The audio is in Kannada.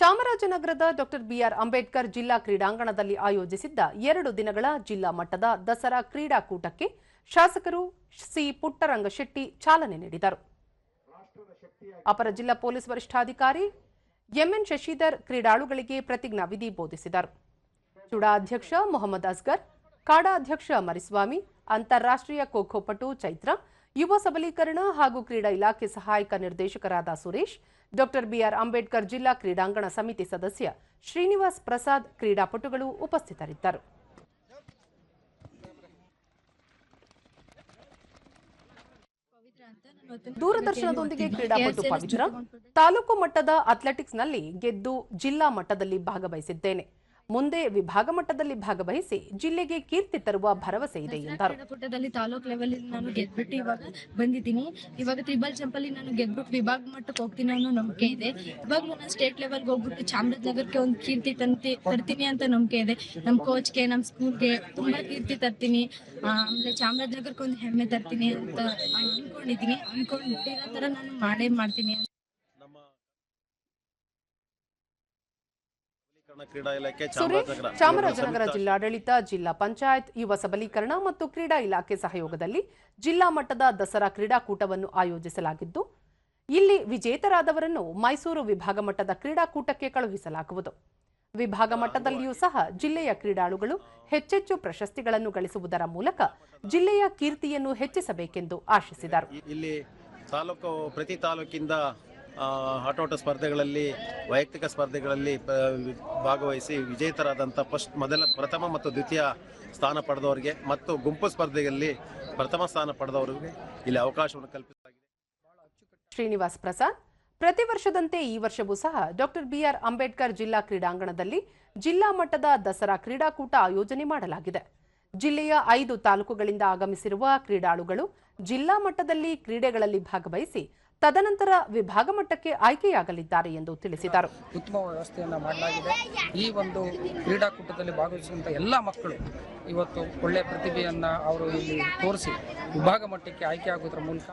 ಚಾಮರಾಜನಗರದ ಡಾಕ್ಟರ್ ಬಿಆರ್ ಅಂಬೇಡ್ಕರ್ ಜಿಲ್ಲಾ ಕ್ರೀಡಾಂಗಣದಲ್ಲಿ ಆಯೋಜಿಸಿದ್ದ ಎರಡು ದಿನಗಳ ಜಿಲ್ಲಾ ಮಟ್ಟದ ದಸರಾ ಕ್ರೀಡಾಕೂಟಕ್ಕೆ ಶಾಸಕರು ಸಿ ಪುಟ್ಟರಂಗಶೆಟ್ಟಿ ಚಾಲನೆ ನೀಡಿದರು. ಅಪರ ಜಿಲ್ಲಾ ಪೊಲೀಸ್ ವರಿಷ್ಠಾಧಿಕಾರಿ ಎಂಎನ್ ಶಶಿಧರ್ ಕ್ರೀಡಾಳುಗಳಿಗೆ ಪ್ರತಿಜ್ಞಾ ವಿಧಿ ಬೋಧಿಸಿದರು. ಚುಡಾ ಅಧ್ಯಕ್ಷ ಮೊಹಮ್ಮದ್ ಅಸ್ಗರ್, ಕಾಡಾ ಅಧ್ಯಕ್ಷ ಮರಿಸ್ವಾಮಿ, ಅಂತಾರಾಷ್ಟ್ರೀಯ ಖೋಖೋ ಪಟು ಚೈತ್ರ ಯುವ ಸಬಲೀಕರಣ ಹಾಗೂ ಕ್ರೀಡಾ ಇಲಾಖೆ ಸಹಾಯಕ ನಿರ್ದೇಶಕರಾದ ಸುರೇಶ್, ಡಾಕ್ಟರ್ ಬಿಆರ್ ಅಂಬೇಡ್ಕರ್ ಜಿಲ್ಲಾ ಕ್ರೀಡಾಂಗಣ ಸಮಿತಿ ಸದಸ್ಯ ಶ್ರೀನಿವಾಸ್ ಪ್ರಸಾದ್ ಕ್ರೀಡಾಪಟುಗಳು ಉಪಸ್ಥಿತರಿದ್ದರು. ದೂರದರ್ಶನದೊಂದಿಗೆ ಕ್ರೀಡಾಪಟು ಪವಿತ್ರ, ತಾಲೂಕು ಮಟ್ಟದ ಅಥ್ಲೆಟಿಕ್ಸ್ನಲ್ಲಿ ಗೆದ್ದು ಜಿಲ್ಲಾ ಮಟ್ಟದಲ್ಲಿ ಭಾಗವಹಿಸಿದ್ದೇನೆ. ಮುಂದೆ ವಿಭಾಗ ಮಟ್ಟದಲ್ಲಿ ಭಾಗವಹಿಸಿ ಜಿಲ್ಲೆಗೆ ಕೀರ್ತಿ ತರುವ ಭರವಸೆ ಇದೆ ಎಂದರು. ತಾಲೂಕ್ ಲೆವೆಲ್ ನಾನು ಗೆದ್ಬಿಟ್ಟು ಇವಾಗ ಬಂದಿದ್ದೀನಿ. ಇವಾಗ ತ್ರಿಬಲ್ ಚಂಪಲ್ಲಿ ನಾನು ಗೆದ್ಬಿಟ್ಟು ವಿಭಾಗ ಮಟ್ಟಕ್ಕೆ ಹೋಗ್ತೀನಿ ಅನ್ನೋ ನಂಬಿಕೆ ಇದೆ. ಇವಾಗ ನಾನು ಸ್ಟೇಟ್ ಲೆವೆಲ್ಗೆ ಹೋಗ್ಬಿಟ್ಟು ಚಾಮರಾಜನಗರಕ್ಕೆ ಒಂದು ಕೀರ್ತಿ ತಂತಿ ತರ್ತೀನಿ ಅಂತ ನಂಬಿಕೆ ಇದೆ. ನಮ್ಮ ಕೋಚ್ಗೆ ನಮ್ಮ ಸ್ಕೂಲ್ಗೆ ತುಂಬಾ ಕೀರ್ತಿ ತರ್ತೀನಿ. ಆಮೇಲೆ ಚಾಮರಾಜನಗರಕ್ಕೆ ಒಂದು ಹೆಮ್ಮೆ ತರ್ತೀನಿ ಅಂತ ಅನ್ಕೊಂಡಿದ್ದೀನಿ. ಅನ್ಕೊಂಡಿರೋ ತರ ನಾನು ಮಾಡೇ ಮಾಡ್ತೀನಿ ನಮ್ಮ ಸಬಲೀಕರಣ ಕ್ರೀಡಾ ಇಲಾಖೆ ಚಾಮರಾಜನಗರ. ಜಿಲ್ಲಾಡಳಿತ ಜಿಲ್ಲಾ ಪಂಚಾಯತ್ ಯುವ ಸಬಲೀಕರಣ ಮತ್ತು ಕ್ರೀಡಾ ಇಲಾಖೆ ಸಹಯೋಗದಲ್ಲಿ ಜಿಲ್ಲಾ ಮಟ್ಟದ ದಸರಾ ಕ್ರೀಡಾಕೂಟವನ್ನು ಆಯೋಜಿಸಲಾಗಿದ್ದು ಇಲ್ಲಿ ವಿಜೇತರಾದವರನ್ನು ಮೈಸೂರು ವಿಭಾಗ ಮಟ್ಟದ ಕ್ರೀಡಾಕೂಟಕ್ಕೆ ಕಳುಹಿಸಲಾಗುವುದು. ವಿಭಾಗ ಮಟ್ಟದಲ್ಲಿಯೂ ಸಹ ಜಿಲ್ಲೆಯ ಕ್ರೀಡಾಳುಗಳು ಹೆಚ್ಚೆಚ್ಚು ಪ್ರಶಸ್ತಿಗಳನ್ನು ಗಳಿಸುವುದರ ಮೂಲಕ ಜಿಲ್ಲೆಯ ಕೀರ್ತಿಯನ್ನು ಹೆಚ್ಚಿಸಬೇಕೆಂದು ಆಶಿಸಿದರು. ಇಲ್ಲಿ ತಾಲೂಕು ಪ್ರತಿ ತಾಲೂಕಿಂದ ಆಟೋಟ ಸ್ಪರ್ಧೆಗಳಲ್ಲಿ, ವೈಯಕ್ತಿಕ ಸ್ಪರ್ಧೆಗಳಲ್ಲಿ ಭಾಗವಹಿಸಿ ವಿಜೇತರಾದಂಥ ಫಸ್ಟ್, ಮೊದಲ, ಪ್ರಥಮ ಮತ್ತು ದ್ವಿತೀಯ ಸ್ಥಾನ ಪಡೆದವರಿಗೆ ಮತ್ತು ಗುಂಪು ಸ್ಪರ್ಧೆಯಲ್ಲಿ ಪ್ರಥಮ ಸ್ಥಾನ ಪಡೆದವರಿಗೆ ಇಲ್ಲಿ ಅವಕಾಶವನ್ನು ಕಲ್ಪಿಸಲಾಗಿದೆ. ಶ್ರೀನಿವಾಸ್ ಪ್ರಸಾದ್, ಪ್ರತಿ ವರ್ಷದಂತೆ ಈ ವರ್ಷವೂ ಸಹ ಡಾಕ್ಟರ್ ಬಿಆರ್ ಅಂಬೇಡ್ಕರ್ ಜಿಲ್ಲಾ ಕ್ರೀಡಾಂಗಣದಲ್ಲಿ ಜಿಲ್ಲಾ ಮಟ್ಟದ ದಸರಾ ಕ್ರೀಡಾಕೂಟ ಆಯೋಜನೆ ಮಾಡಲಾಗಿದೆ. ಜಿಲ್ಲೆಯ ಐದು ತಾಲೂಕುಗಳಿಂದ ಆಗಮಿಸಿರುವ ಕ್ರೀಡಾಳುಗಳು ಜಿಲ್ಲಾ ಮಟ್ಟದಲ್ಲಿ ಕ್ರೀಡೆಗಳಲ್ಲಿ ಭಾಗವಹಿಸಿ ತದನಂತರ ವಿಭಾಗ ಮಟ್ಟಕ್ಕೆ ಆಯ್ಕೆಯಾಗಲಿದ್ದಾರೆ ಎಂದು ತಿಳಿಸಿದರು. ಉತ್ತಮ ವ್ಯವಸ್ಥೆಯನ್ನು ಮಾಡಲಾಗಿದೆ. ಈ ಒಂದು ಕ್ರೀಡಾಕೂಟದಲ್ಲಿ ಭಾಗವಹಿಸುವಂಥ ಎಲ್ಲ ಮಕ್ಕಳು ಇವತ್ತು ಒಳ್ಳೆಯ ಪ್ರತಿಭೆಯನ್ನು ಅವರು ಇಲ್ಲಿ ತೋರಿಸಿ ವಿಭಾಗ ಮಟ್ಟಕ್ಕೆ ಆಯ್ಕೆ ಮೂಲಕ